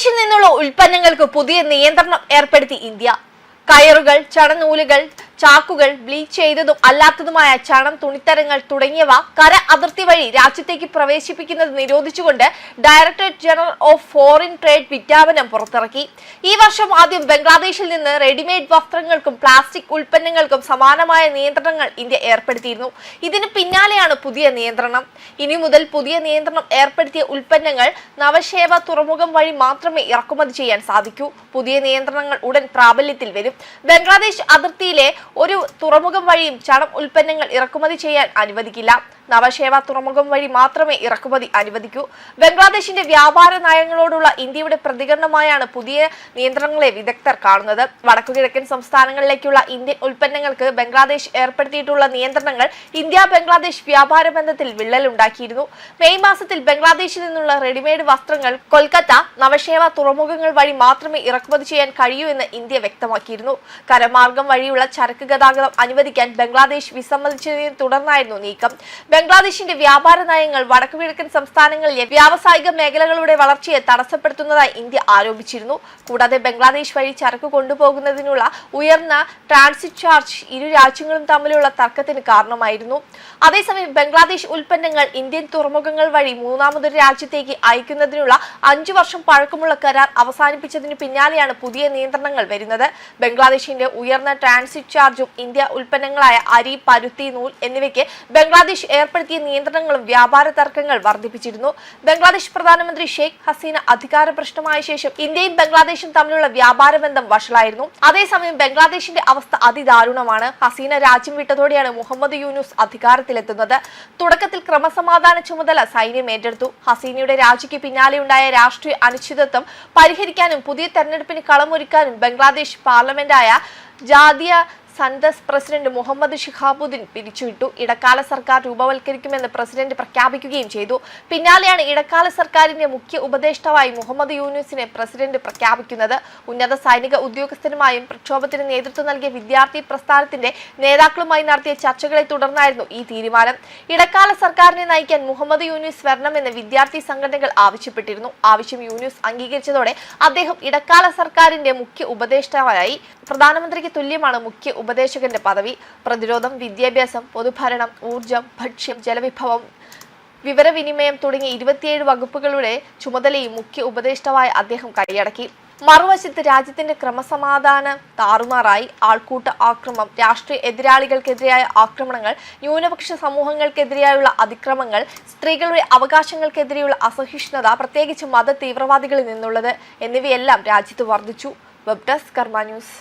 ബംഗ്ലാദേശിൽ നിന്നുള്ള ഉൽപ്പന്നങ്ങൾക്ക് പുതിയ നിയന്ത്രണം ഏർപ്പെടുത്തി ഇന്ത്യ. കയറുകൾ ചണനൂലുകൾ ചാക്കുകൾ ബ്ലീച്ച് ചെയ്തതും അല്ലാത്തതുമായ ചണം തുണിത്തരങ്ങൾ തുടങ്ങിയവ കര അതിർത്തി വഴി രാജ്യത്തേക്ക് പ്രവേശിപ്പിക്കുന്നത് നിരോധിച്ചുകൊണ്ട് directorate general of foreign trade വിജ്ഞാപനം പുറത്തിറക്കി. ഈ വർഷം ആദ്യം ബംഗ്ലാദേശിൽ നിന്ന് റെഡിമെയ്ഡ് വസ്ത്രങ്ങൾക്കും പ്ലാസ്റ്റിക് ഉൽപ്പന്നങ്ങൾക്കും സമാനമായ നിയന്ത്രണങ്ങൾ ഇന്ത്യ ഏർപ്പെടുത്തിയിരുന്നു. ഇതിന് പിന്നാലെയാണ് പുതിയ നിയന്ത്രണം. ഇനി മുതൽ പുതിയ നിയന്ത്രണം ഏർപ്പെടുത്തിയ ഉൽപ്പന്നങ്ങൾ നവശേവ തുറമുഖം വഴി മാത്രമേ ഇറക്കുമതി ചെയ്യാൻ സാധിക്കൂ. പുതിയ നിയന്ത്രണങ്ങൾ ഉടൻ പ്രാബല്യത്തിൽ വരും. ബംഗ്ലാദേശ് അതിർത്തിയിലെ ഒരു തുറമുഖം വഴിയും ചണം ഉൽപ്പന്നങ്ങൾ ഇറക്കുമതി ചെയ്യാൻ അനുവദിക്കില്ല. നവശേവ തുറമുഖം വഴി മാത്രമേ ഇറക്കുമതി അനുവദിക്കൂ. ബംഗ്ലാദേശിന്റെ വ്യാപാര നയങ്ങളോടുള്ള ഇന്ത്യയുടെ പ്രതികരണമായാണ് പുതിയ നിയന്ത്രണങ്ങളെ വിദഗ്ധർ കാണുന്നത്. വടക്കുകിഴക്കൻ സംസ്ഥാനങ്ങളിലേക്കുള്ള ഇന്ത്യൻ ഉൽപ്പന്നങ്ങൾക്ക് ബംഗ്ലാദേശ് ഏർപ്പെടുത്തിയിട്ടുള്ള നിയന്ത്രണങ്ങൾ ഇന്ത്യ ബംഗ്ലാദേശ് വ്യാപാര ബന്ധത്തിൽ വിള്ളലുണ്ടാക്കിയിരുന്നു. മെയ് മാസത്തിൽ ബംഗ്ലാദേശിൽ നിന്നുള്ള റെഡിമെയ്ഡ് വസ്ത്രങ്ങൾ കൊൽക്കത്ത നവശേവ തുറമുഖങ്ങൾ വഴി മാത്രമേ ഇറക്കുമതി ചെയ്യാൻ കഴിയൂ എന്ന് ഇന്ത്യ വ്യക്തമാക്കിയിരുന്നു. കരമാർഗം വഴിയുള്ള ചരക്ക് ഗതാഗതം അനുവദിക്കാൻ ബംഗ്ലാദേശ് വിസമ്മതിച്ചതിനെ തുടർന്നായിരുന്നു നീക്കം. ബംഗ്ലാദേശിന്റെ വ്യാപാര നയങ്ങൾ വടക്കുകിഴക്കൻ സംസ്ഥാനങ്ങളിലെ വ്യാവസായിക മേഖലകളുടെ വളർച്ചയെ തടസ്സപ്പെടുത്തുന്നതായി ഇന്ത്യ ആരോപിച്ചിരുന്നു. കൂടാതെ ബംഗ്ലാദേശ് വഴി ചരക്ക് കൊണ്ടുപോകുന്നതിനുള്ള ഉയർന്ന ട്രാൻസിറ്റ് ചാർജ് ഇരു രാജ്യങ്ങളും തമ്മിലുള്ള തർക്കത്തിന് കാരണമായിരുന്നു. അതേസമയം ബംഗ്ലാദേശ് ഉൽപ്പന്നങ്ങൾ ഇന്ത്യൻ തുറമുഖങ്ങൾ വഴി മൂന്നാമതൊരു രാജ്യത്തേക്ക് അയക്കുന്നതിനുള്ള അഞ്ചു വർഷം പഴക്കമുള്ള കരാർ അവസാനിപ്പിച്ചതിന് പിന്നാലെയാണ് പുതിയ നിയന്ത്രണങ്ങൾ വരുന്നത്. ബംഗ്ലാദേശിന്റെ ഉയർന്ന ട്രാൻസിറ്റ് ചാർജും ഇന്ത്യ ഉൽപ്പന്നങ്ങളായ അരി പരുത്തി നൂൽ എന്നിവയ്ക്ക് ബംഗ്ലാദേശ് ഏർപ്പെടുത്തിയ നിയന്ത്രണങ്ങളും വ്യാപാര തർക്കങ്ങൾ വർദ്ധിപ്പിച്ചിരുന്നു. ബംഗ്ലാദേശ് പ്രധാനമന്ത്രി ഷെയ്ഖ് ഹസീന അധികാര പ്രശ്നമായ ശേഷം ഇന്ത്യയും ബംഗ്ലാദേശും തമ്മിലുള്ള വ്യാപാര ബന്ധം വഷളായിരുന്നു. അതേസമയം ബംഗ്ലാദേശിന്റെ അവസ്ഥ അതിദാരുണമാണ്. ഹസീന രാജ്യം വിട്ടതോടെയാണ് മുഹമ്മദ് യൂനുസ് അധികാരത്തിലെത്തുന്നത്. തുടക്കത്തിൽ ക്രമസമാധാന ചുമതല സൈന്യം ഏറ്റെടുത്തു. ഹസീനയുടെ രാജിക്ക് പിന്നാലെയുണ്ടായ രാഷ്ട്രീയ അനിശ്ചിതത്വം പരിഹരിക്കാനും പുതിയ തെരഞ്ഞെടുപ്പിന് കളമൊരുക്കാനും ബംഗ്ലാദേശ് പാർലമെന്റായ ജാതീയ സന്തസ് പ്രസിഡന്റ് മുഹമ്മദ് ഷിഹാബുദ്ദീൻ പിരിച്ചുവിട്ടു. ഇടക്കാല സർക്കാർ രൂപവൽക്കരിക്കുമെന്ന് പ്രസിഡന്റ് പ്രഖ്യാപിക്കുകയും ചെയ്തു. പിന്നാലെയാണ് ഇടക്കാല സർക്കാരിന്റെ മുഖ്യ ഉപദേഷ്ടാവായി മുഹമ്മദ് യൂനുസിനെ പ്രസിഡന്റ് പ്രഖ്യാപിക്കുന്നത്. ഉന്നത സൈനിക ഉദ്യോഗസ്ഥരുമായും പ്രക്ഷോഭത്തിന് നേതൃത്വം നൽകിയ വിദ്യാർത്ഥി പ്രസ്ഥാനത്തിന്റെ നേതാക്കളുമായി നടത്തിയ ചർച്ചകളെ തുടർന്നായിരുന്നു ഈ തീരുമാനം. ഇടക്കാല സർക്കാരിനെ നയിക്കാൻ മുഹമ്മദ് യൂനുസ് വരണമെന്ന് വിദ്യാർത്ഥി സംഘടനകൾ ആവശ്യപ്പെട്ടിരുന്നു. ആവശ്യം യൂനുസ് അംഗീകരിച്ചതോടെ അദ്ദേഹം ഇടക്കാല സർക്കാരിന്റെ മുഖ്യ ഉപദേഷ്ടാവായി പ്രധാനമന്ത്രിക്ക് തുല്യമാണ് മുഖ്യ ഉപദേശകന്റെ പദവി പ്രതിരോധം വിദ്യാഭ്യാസം പൊതുഭരണം ഊർജം ഭക്ഷ്യം ജലവിഭവം വിവരവിനിമയം തുടങ്ങിയ ഇരുപത്തിയേഴ് വകുപ്പുകളുടെ ചുമതലയും മുഖ്യ ഉപദേഷ്ടാവായ അദ്ദേഹം കൈയടക്കി. മറുവശത്ത് രാജ്യത്തിന്റെ ക്രമസമാധാനം താറുമാറായി ആൾക്കൂട്ട ആക്രമം രാഷ്ട്രീയ എതിരാളികൾക്കെതിരായ ആക്രമണങ്ങൾ ന്യൂനപക്ഷ സമൂഹങ്ങൾക്കെതിരെയുള്ള അതിക്രമങ്ങൾ സ്ത്രീകളുടെ അവകാശങ്ങൾക്കെതിരെയുള്ള അസഹിഷ്ണുത പ്രത്യേകിച്ച് മത തീവ്രവാദികളിൽ നിന്നുള്ളത് എന്നിവയെല്ലാം രാജ്യത്ത് വർദ്ധിച്ചു. Web desk Karma news.